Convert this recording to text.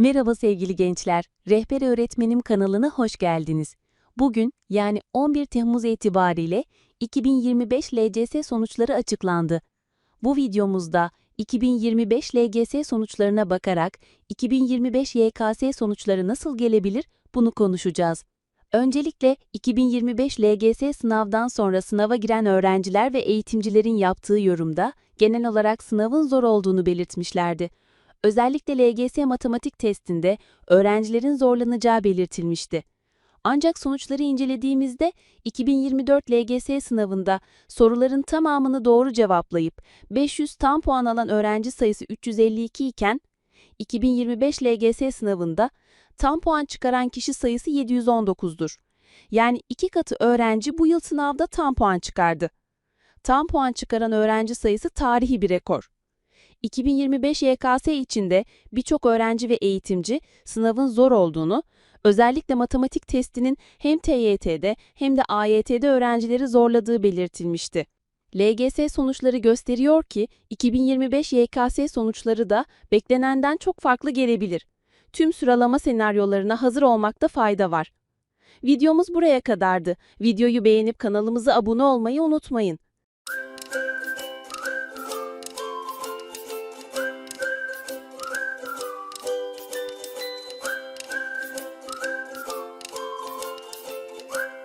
Merhaba sevgili gençler, Rehber Öğretmenim kanalına hoş geldiniz. Bugün yani 11 Temmuz itibariyle 2025 LGS sonuçları açıklandı. Bu videomuzda 2025 LGS sonuçlarına bakarak 2025 YKS sonuçları nasıl gelebilir bunu konuşacağız. Öncelikle 2025 LGS sınavdan sonra sınava giren öğrenciler ve eğitimcilerin yaptığı yorumda genel olarak sınavın zor olduğunu belirtmişlerdi. Özellikle LGS matematik testinde öğrencilerin zorlanacağı belirtilmişti. Ancak sonuçları incelediğimizde 2024 LGS sınavında soruların tamamını doğru cevaplayıp 500 tam puan alan öğrenci sayısı 352 iken 2025 LGS sınavında tam puan çıkaran kişi sayısı 719'dur. Yani iki katı öğrenci bu yıl sınavda tam puan çıkardı. Tam puan çıkaran öğrenci sayısı tarihi bir rekor. 2025 YKS içinde birçok öğrenci ve eğitimci sınavın zor olduğunu, özellikle matematik testinin hem TYT'de hem de AYT'de öğrencileri zorladığı belirtilmişti. LGS sonuçları gösteriyor ki 2025 YKS sonuçları da beklenenden çok farklı gelebilir. Tüm sıralama senaryolarına hazır olmakta fayda var. Videomuz buraya kadardı. Videoyu beğenip kanalımıza abone olmayı unutmayın.